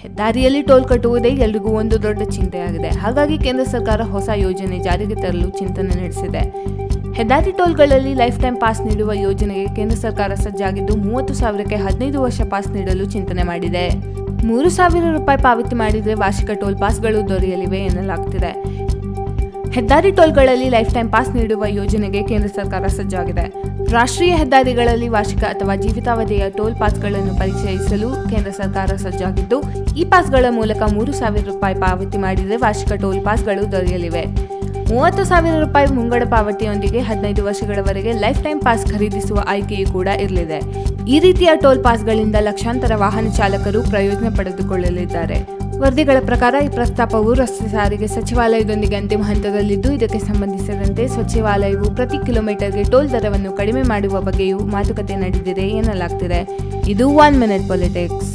ಹೆದ್ದಾರಿಯಲ್ಲಿ ಟೋಲ್ ಕಟ್ಟುವುದೇ ಎಲ್ರಿಗೂ ಒಂದು ದೊಡ್ಡ ಚಿಂತೆಯಾಗಿದೆ. ಹಾಗಾಗಿ ಕೇಂದ್ರ ಸರ್ಕಾರ ಹೊಸ ಯೋಜನೆ ಜಾರಿಗೆ ತರಲು ಚಿಂತನೆ ನಡೆಸಿದೆ. ಹೆದ್ದಾರಿ ಟೋಲ್ಗಳಲ್ಲಿ ಲೈಫ್ ಟೈಮ್ ಪಾಸ್ ನೀಡುವ ಯೋಜನೆಗೆ ಕೇಂದ್ರ ಸರ್ಕಾರ ಸಜ್ಜಾಗಿದ್ದು ಮೂವತ್ತು ಸಾವಿರಕ್ಕೆ ಹದಿನೈದು ವರ್ಷ ಪಾಸ್ ನೀಡಲು ಚಿಂತನೆ ಮಾಡಿದೆ. ಮೂರು ಸಾವಿರ ರೂಪಾಯಿ ಪಾವತಿ ಮಾಡಿದರೆ ವಾರ್ಷಿಕ ಟೋಲ್ ಪಾಸ್ಗಳು ದೊರೆಯಲಿವೆ ಎನ್ನಲಾಗ್ತಿದೆ. ಹೆದ್ದಾರಿ ಟೋಲ್ಗಳಲ್ಲಿ ಲೈಫ್ ಟೈಮ್ ಪಾಸ್ ನೀಡುವ ಯೋಜನೆಗೆ ಕೇಂದ್ರ ಸರ್ಕಾರ ಸಜ್ಜಾಗಿದೆ. ರಾಷ್ಟ್ರೀಯ ಹೆದ್ದಾರಿಗಳಲ್ಲಿ ವಾರ್ಷಿಕ ಅಥವಾ ಜೀವಿತಾವಧಿಯ ಟೋಲ್ ಪಾಸ್ಗಳನ್ನು ಪರಿಚಯಿಸಲು ಕೇಂದ್ರ ಸರ್ಕಾರ ಸಜ್ಜಾಗಿದ್ದು, ಈ ಪಾಸ್ಗಳ ಮೂಲಕ ಮೂರು ಸಾವಿರ ರೂಪಾಯಿ ಪಾವತಿ ಮಾಡಿದರೆ ವಾರ್ಷಿಕ ಟೋಲ್ ಪಾಸ್ಗಳು ದೊರೆಯಲಿವೆ. ಮೂವತ್ತು ಸಾವಿರ ರೂಪಾಯಿ ಮುಂಗಡ ಪಾವತಿಯೊಂದಿಗೆ ಹದಿನೈದು ವರ್ಷಗಳವರೆಗೆ ಲೈಫ್ ಟೈಮ್ ಪಾಸ್ ಖರೀದಿಸುವ ಆಯ್ಕೆಯೂ ಕೂಡ ಇರಲಿದೆ. ಈ ರೀತಿಯ ಟೋಲ್ ಪಾಸ್ಗಳಿಂದ ಲಕ್ಷಾಂತರ ವಾಹನ ಚಾಲಕರು ಪ್ರಯೋಜನ ಪಡೆದುಕೊಳ್ಳಲಿದ್ದಾರೆ. ವರದಿಗಳ ಪ್ರಕಾರ ಈ ಪ್ರಸ್ತಾಪವು ರಸ್ತೆ ಸಾರಿಗೆ ಸಚಿವಾಲಯದೊಂದಿಗೆ ಅಂತಿಮ ಹಂತದಲ್ಲಿದ್ದು, ಇದಕ್ಕೆ ಸಂಬಂಧಿಸಿದಂತೆ ಸಚಿವಾಲಯವು ಪ್ರತಿ ಕಿಲೋಮೀಟರ್ಗೆ ಟೋಲ್ ದರವನ್ನು ಕಡಿಮೆ ಮಾಡುವ ಬಗ್ಗೆಯೂ ಮಾತುಕತೆ ನಡೆದಿದೆ ಎನ್ನಲಾಗ್ತಿದೆ. ಇದು ಒನ್ ಮಿನಿಟ್ ಪೊಲಿಟಿಕ್ಸ್.